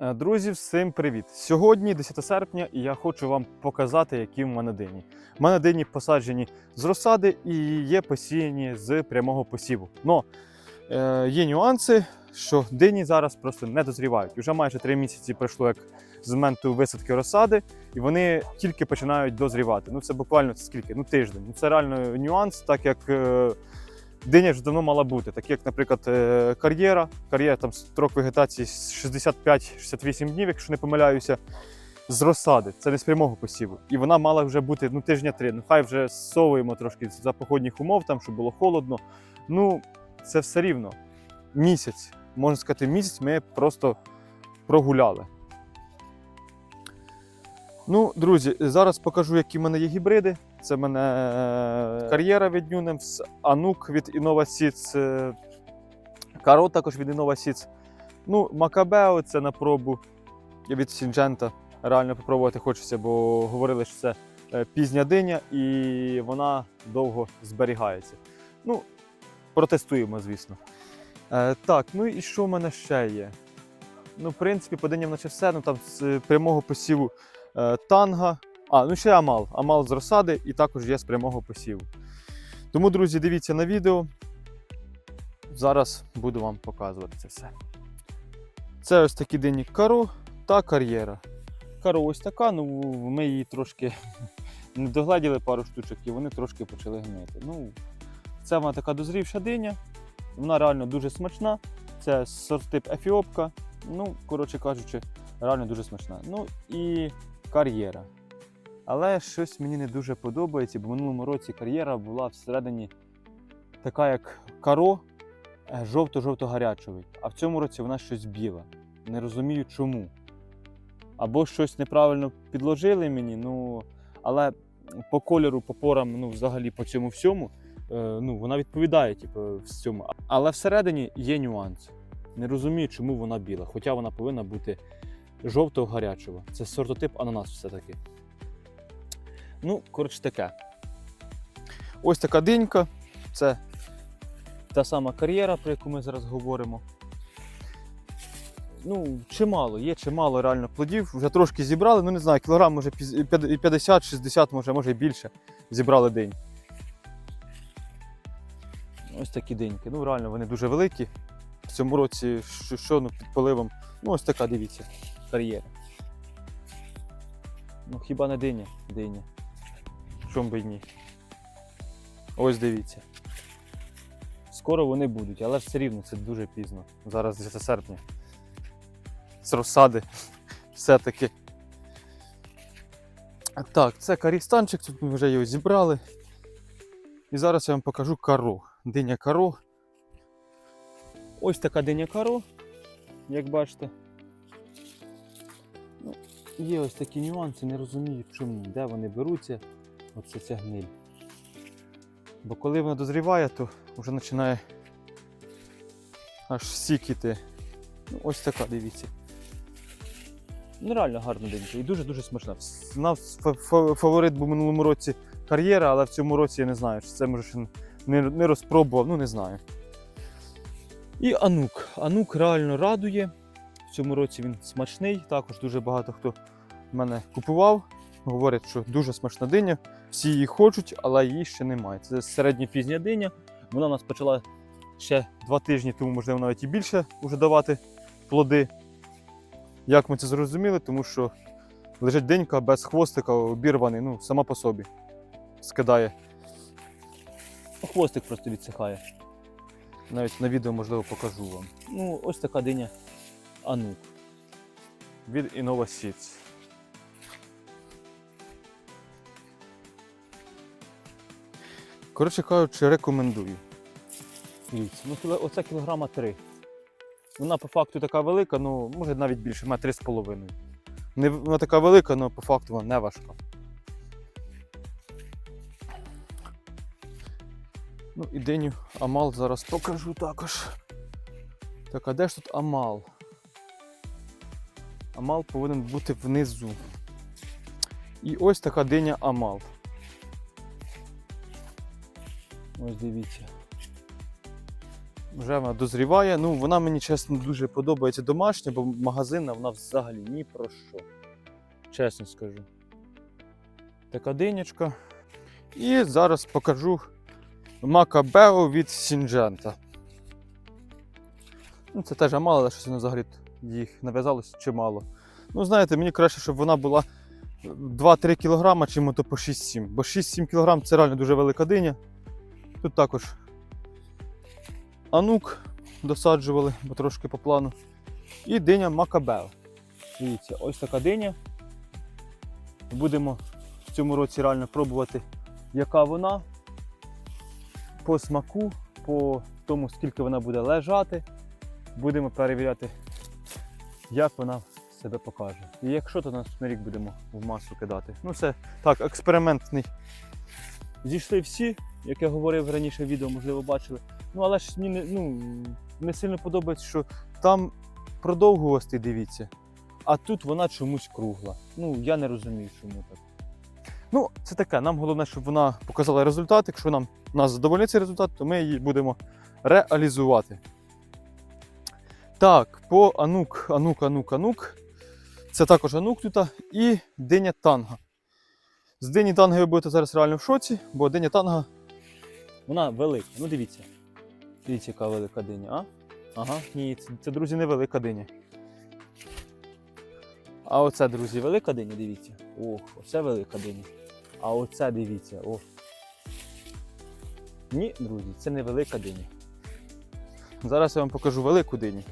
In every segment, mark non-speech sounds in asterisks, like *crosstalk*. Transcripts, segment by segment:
Е, Друзі, всім привіт! Сьогодні 10 серпня, і я хочу вам показати, які в мене дині. У мене дині посаджені з розсади і є посіяні з прямого посіву. Но е, є нюанси, що дині зараз просто не дозрівають. Уже майже 3 місяці пройшло як з моменту висадки розсади, і вони тільки починають дозрівати. Ну це буквально це скільки? Ну тиждень. Ну це реально нюанс, так як. Е, Диня вже давно мала бути, так як, наприклад, е, кар'єра. Кар'єра там строк вегетації 65-68 днів, якщо не помиляюся, з розсади. Це не з прямого посіву. І вона мала вже бути ну, тижня три. Ну хай вже зсовуємо трошки за погодних умов, там, щоб було холодно. Ну, це все рівно. Місяць, можна сказати, місяць ми просто прогуляли. Ну, друзі, зараз покажу, які в мене є гібриди. Це в мене е, кар'єра від Нюнемс, Анук від Innova Seeds, е, Каро також від Innova Seeds. Ну, Макабео це на пробу від Сінджента. Реально попробувати хочеться, бо говорили, що це е, пізня диня і вона довго зберігається. Ну, протестуємо, звісно. Е, так, ну і що в мене ще є? Ну, в принципі, по диням наче все. Ну там з е, прямого посіву е, танга. А, ну ще Амал. Амал з розсади і також є з прямого посіву. Тому, друзі, дивіться на відео. Зараз буду вам показувати це все. Це ось такі дині каро та кар'єра. Каро ось така, ну ми її трошки *laughs* не догледіли пару штучок і вони трошки почали гнити. Ну, це вона така дозрівша диня. Вона реально дуже смачна. Це сорттип ефіопка. Ну, коротше кажучи, реально дуже смачна. Ну і кар'єра. Але щось мені не дуже подобається, бо в минулому році кар'єра була всередині така, як каро, е, жовто-жовто-гарячовий. А в цьому році вона щось біла. Не розумію чому. Або щось неправильно підложили мені, ну але по кольору, по порам, ну взагалі по цьому всьому, е, ну вона відповідає, типу, всьому. Але всередині є нюанс. Не розумію, чому вона біла, хоча вона повинна бути жовто-гарячова. Це сортотип ананас все-таки. Ну, коротше таке. Ось така динька. Це та сама кар'єра, про яку ми зараз говоримо. Ну, чимало, є чимало реально плодів. Вже трошки зібрали, ну не знаю, кілограм може 50-60, може, може і більше зібрали день. Ось такі деньки. Ну, реально, вони дуже великі. Цьому році, що, що ну, під поливом. Ну, ось така, дивіться, кар'єра. Ну, хіба не диня? Диня. Чом би ні. Ось дивіться. Скоро вони будуть, але все рівно це дуже пізно. Зараз 10 серпня. З розсади. Все-таки. Так, це карістанчик, тут ми вже його зібрали. І зараз я вам покажу каро. Диня каро. Ось така диня каро, як бачите. Ну, є ось такі нюанси, не розумію, чому, де вони беруться. Оце ця гниль. Бо коли вона дозріває, то вже починає аж сікіти. Ну, ось така, дивіться. Ну, реально гарна денька і дуже-дуже смачна. Нас фа- фа- фаворит був минулому році кар'єра, але в цьому році я не знаю, чи це може ще не розпробував, ну не знаю. І Анук. Анук реально радує. В цьому році він смачний. Також дуже багато хто мене купував. Говорять, що дуже смачна диня. Всі її хочуть, але її ще немає. Це середньопізня диня. Вона у нас почала ще два тижні, тому можливо навіть і більше вже давати плоди. Як ми це зрозуміли? Тому що лежить денька без хвостика, обірваний, ну, сама по собі. Скидає. Хвостик просто відсихає. Навіть на відео, можливо, покажу вам. Ну, ось така диня Анук. Від Innova Seeds. Коротше кажучи, рекомендую. Дивіться, ну оце кілограма 3. Вона по факту така велика, ну може навіть більше, має 3,5. Не, вона така велика, але по факту вона не важка. Ну і диню Амал зараз покажу також. Так, а де ж тут Амал? Амал повинен бути внизу. І ось така диня Амал. Ось дивіться. Вже вона дозріває. Ну, вона мені чесно дуже подобається домашня, бо магазинна вона взагалі ні про що. Чесно скажу. Така динячка. І зараз покажу Макабео від Сінджента. Ну, це теж мало, але щось взагалі їх нав'язалось чимало. Ну, знаєте, мені краще, щоб вона була 2-3 кг, чим то по 6-7. Бо 6-7 кг це реально дуже велика диня. Тут також анук досаджували, бо трошки по плану. І диня Макабео. Дивіться, ось така диня. Будемо в цьому році реально пробувати, яка вона. По смаку, по тому, скільки вона буде лежати. Будемо перевіряти, як вона себе покаже. І якщо, то наступний рік будемо в масу кидати. Ну, це так, експериментний. Зійшли всі, як я говорив раніше в відео, можливо, бачили. Ну, але ж мені не, ну, не сильно подобається, що там продовгувастий, дивіться, а тут вона чомусь кругла. Ну, я не розумію, чому так. Ну, це таке. Нам головне, щоб вона показала результат. Якщо нам нас задовольнить цей результат, то ми її будемо реалізувати. Так, по Анук, Анук, Анук, Анук. Це також Анук тут і диня танга. З дині танги ви будете зараз реально в шоці, бо диня танга вона велика. Ну дивіться. Дивіться, яка велика диня, а? Ага, ні, це, друзі, не велика диня. А оце, друзі, велика диня, дивіться. Ох, оце велика диня. А оце дивіться, ох. Ні, друзі, це не велика диня. Зараз я вам покажу велику диню.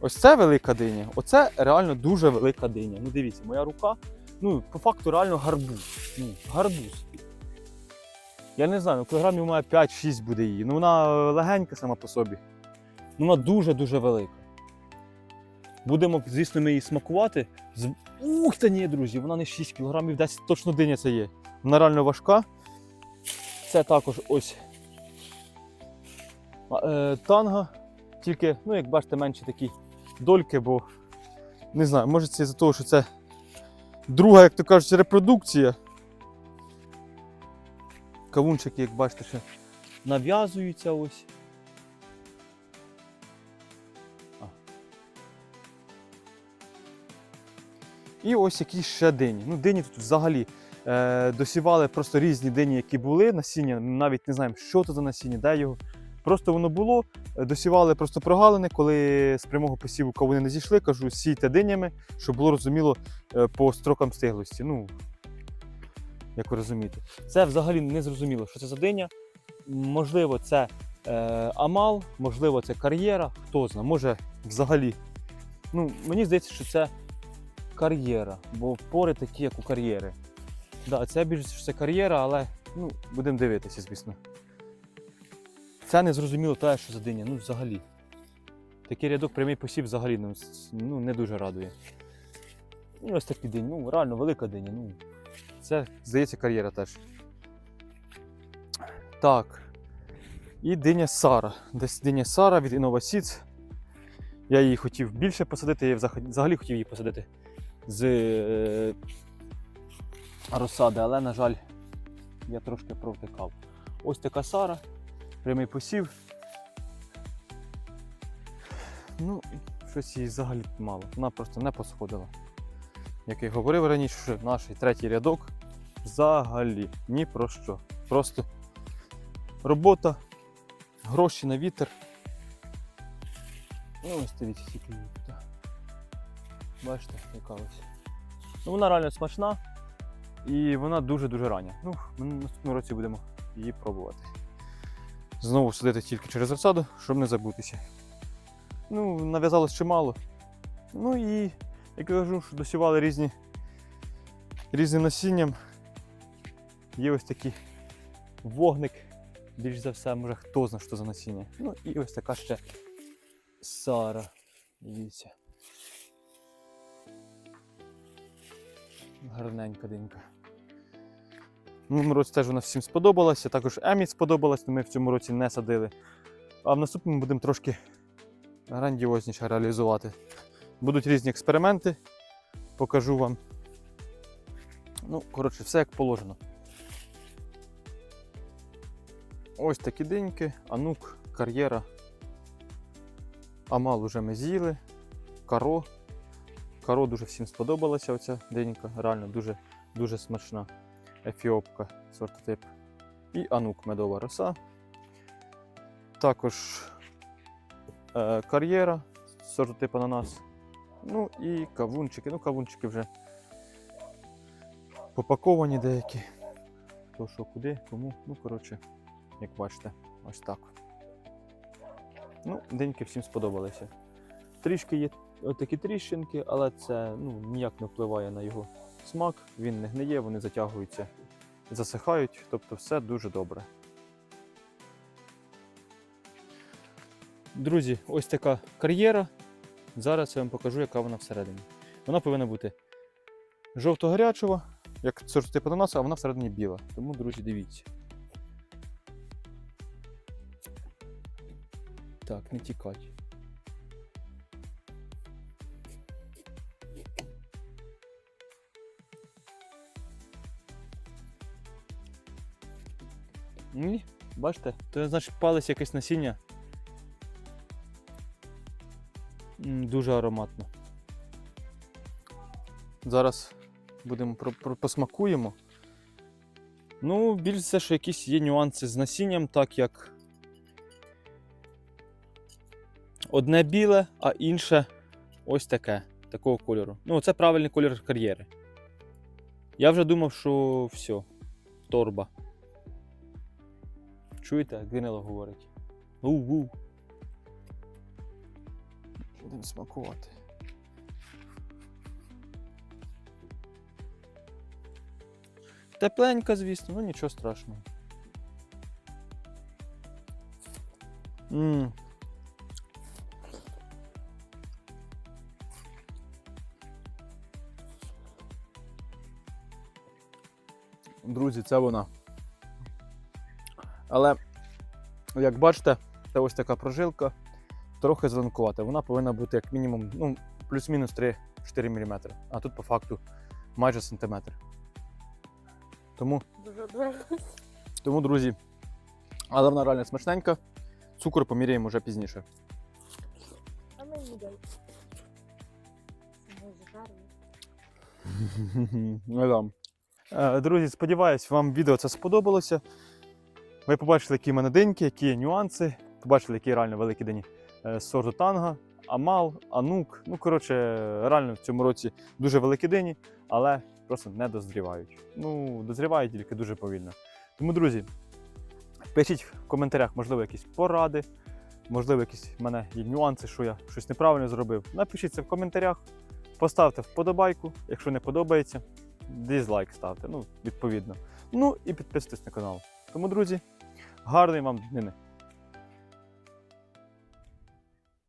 Ось це велика диня, оце реально дуже велика диня. Ну дивіться, моя рука, ну, по факту реально гарбуз. Ну, гарбуз. Я не знаю, ну, кілограмів має 5-6 буде її. Ну вона легенька сама по собі. Ну вона дуже-дуже велика. Будемо, звісно, ми її смакувати. Ух, та ні, друзі, вона не 6 кілограмів, десь точно диня це є. Вона реально важка. Це також ось е, танга. Тільки, ну, як бачите, менші такі дольки, бо не знаю, може це із-за того, що це друга, як то кажуть, репродукція. Кавунчики, як бачите, ще нав'язуються ось. І ось якісь ще дині. Ну, дині тут взагалі е, досівали просто різні дині, які були насіння. Навіть не знаємо, що це за насіння, де його. Просто воно було, досівали просто прогалини, коли з прямого посіву кавуни не зійшли, кажу, сійте динями, щоб було розуміло е, по строкам стиглості. Ну, як ви розумієте. Це взагалі не зрозуміло, що це за диня. Можливо, це е, амал, можливо, це кар'єра, хто знає, може взагалі. Ну, мені здається, що це кар'єра, бо пори такі, як у кар'єри. Да, це більше це кар'єра, але ну, будемо дивитися, звісно. Це не зрозуміло те, що за диня, ну взагалі. Такий рядок прямий посів взагалі ну, ну, не дуже радує. Ну, ось такий день, ну реально велика диня. Ну, це, здається, кар'єра теж. Так. І диня Сара. Десь диня Сара від Innova Seeds. Я її хотів більше посадити, я взагалі хотів її посадити з е, розсади, але, на жаль, я трошки провтикав. Ось така Сара, прямий посів. Ну, щось їй взагалі мало. Вона просто не посходила. Як я говорив раніше, наш третій рядок взагалі ні про що. Просто робота, гроші на вітер. Ну, ось дивіться, її тут. Бачите, яка ось. Ну, вона реально смачна і вона дуже-дуже рання. Ну, ми на наступному році будемо її пробувати. Знову садити тільки через розсаду, щоб не забутися. Ну, нав'язалось чимало. Ну і, як я кажу, що досівали різні, різним насінням. Є ось такий вогник, більш за все, може хто знає, що за насіння. Ну і ось така ще Сара. Дивіться. Гарненька динька. В минулому році теж вона всім сподобалася, також Емі сподобалась, але ми в цьому році не садили. А в наступному будемо трошки грандіозніше реалізувати. Будуть різні експерименти, покажу вам. Ну, коротше, все як положено. Ось такі диньки, анук, кар'єра, Амал уже ми з'їли. Каро. Каро дуже всім сподобалася оця денька. Реально дуже, дуже смачна. Ефіопка сортотип. І анук медова роса. Також е, кар'єра сортотип ананас. Ну і кавунчики. Ну, кавунчики вже попаковані деякі. Хто що куди, кому. Ну, коротше, як бачите, ось так. Ну, деньки всім сподобалися. Трішки є отакі тріщинки, але це ну, ніяк не впливає на його смак, він не гниє, вони затягуються, засихають, тобто все дуже добре. Друзі, ось така кар'єра. Зараз я вам покажу, яка вона всередині. Вона повинна бути жовто-гарячова, як сорт типу ананаса, а вона всередині біла. Тому, друзі, дивіться. Так, не тікать. Ні, бачите, то значить палець якесь насіння. Дуже ароматно. Зараз будемо посмакуємо. Ну, більш все, що якісь є нюанси з насінням, так як одне біле, а інше ось таке, такого кольору. Ну, це правильний колір кар'єри. Я вже думав, що все, торба. Чуєте, як Гринело говорить? У-у. Будемо смакувати. Тепленька, звісно, ну нічого страшного. Мм. Друзі, це вона. Але, як бачите, це ось така прожилка, трохи зеленкувата. Вона повинна бути як мінімум ну, плюс-мінус 3-4 мм. А тут по факту майже сантиметр. Тому, тому, друзі, але вона реально смачненька. Цукор поміряємо вже пізніше. А дай. Не дам. Е, Друзі, сподіваюсь, вам відео це сподобалося. Ви побачили, які в мене деньки, які нюанси. Побачили, які реально великі дені е, сорту танга, амал, анук. Ну, коротше, реально в цьому році дуже великі дині, але просто не дозрівають. Ну, дозрівають тільки дуже повільно. Тому, друзі, пишіть в коментарях, можливо, якісь поради, можливо, якісь в мене є нюанси, що я щось неправильно зробив. Напишіть це в коментарях. Поставте вподобайку, якщо не подобається, дизлайк ставте, ну, відповідно. Ну і підписуйтесь на канал. Тому, друзі, гарної вам днини.